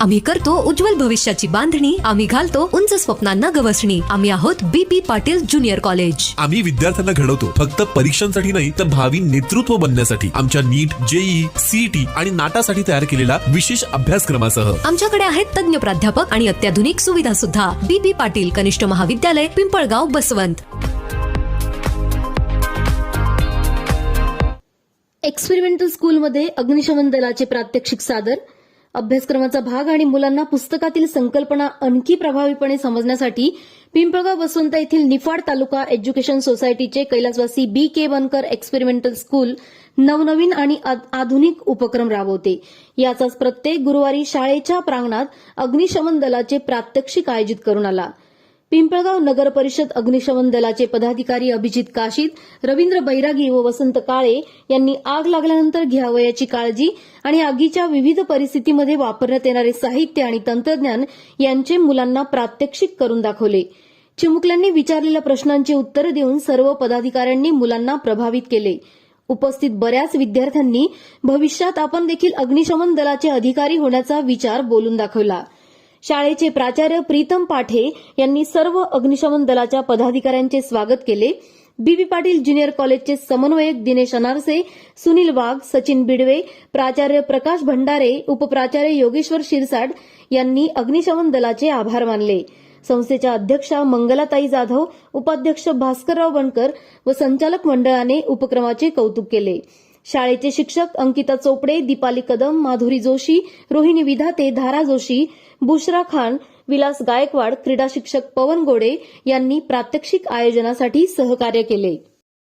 आम्ही करतो उज्ज्वल भविष्याची बांधणी आम्ही घालतो उंच स्वप्नांना गवसणी. आम्ही आहोत बीपी पाटील ज्युनियर कॉलेज आम्ही विद्यार्थ्यांना घडवतो फक्त परीक्षांसाठी नाही तर भावी नेतृत्व बनण्यासाठी. आमच्या नीट जेई सीईटी आणि नाटासाठी तयार केलेला विशेष अभ्यासक्रमासह. आमच्याकडे आहेत तज्ञ प्राध्यापक आणि अत्याधुनिक सुविधा सुद्धा. बीपी पाटील कनिष्ठ महाविद्यालय पिंपळगाव बसवंत. एक्सपेरिमेंटल स्कूलमध्ये अग्निशमन दलाचे प्रात्यक्षिक सादर. अभ्यासक्रमाचा भाग आणि मुलांना पुस्तकातील संकल्पना आणखी प्रभावीपणे समजण्यासाठी पिंपळगाव वसंत येथील निफाड तालुका एज्युकेशन सोसायटीचे कैलासवासी B K Bankar experimental school नवनवीन आणि आधुनिक उपक्रम राबवते. याचाच प्रत्येक गुरुवारी शाळेच्या प्रांगणात अग्निशमन दलाचे प्रात्यक्षिक आयोजित करून आला. पिंपळगाव नगर परिषद अग्निशमन दलाचे पदाधिकारी अभिजित काशीद रवींद्र बैरागी व वसंत काळे यांनी आग लागल्यानंतर घ्यावयाची काळजी आणि आगीच्या विविध परिस्थितीमध्ये वापरण्यात येणारे साहित्य आणि तंत्रज्ञान यांचे मुलांना प्रात्यक्षिक करून दाखवले. चिमुकल्यांनी विचारलेल्या प्रश्नांची उत्तरं देऊन सर्व पदाधिकाऱ्यांनी मुलांना प्रभावित केले. उपस्थित बऱ्याच विद्यार्थ्यांनी भविष्यात आपण देखील अग्निशमन दलाचे अधिकारी होण्याचा विचार बोलून दाखवला. शाळेचे प्राचार्य प्रीतम पाठे यांनी सर्व अग्निशमन दलाच्या पदाधिकाऱ्यांचे स्वागत केले. बीबी पाटील ज्युनियर कॉलेजचे समन्वयक दिनेश अनारसे सुनील वाघ सचिन बिडवे प्राचार्य प्रकाश भंडारे उपप्राचार्य योगेश्वर शिरसाट यांनी अग्निशमन दलाचे आभार मानले. संस्थेच्या अध्यक्षा मंगलाताई जाधव उपाध्यक्ष भास्करराव बनकर व संचालक मंडळाने उपक्रमाचे कौतुक केले. शाळेचे शिक्षक अंकिता चोपडे दीपाली कदम माधुरी जोशी रोहिणी विधाते धारा जोशी बुशरा खान विलास गायकवाड क्रीडा शिक्षक पवन गोडे यांनी प्रात्यक्षिक आयोजनासाठी सहकार्य केले.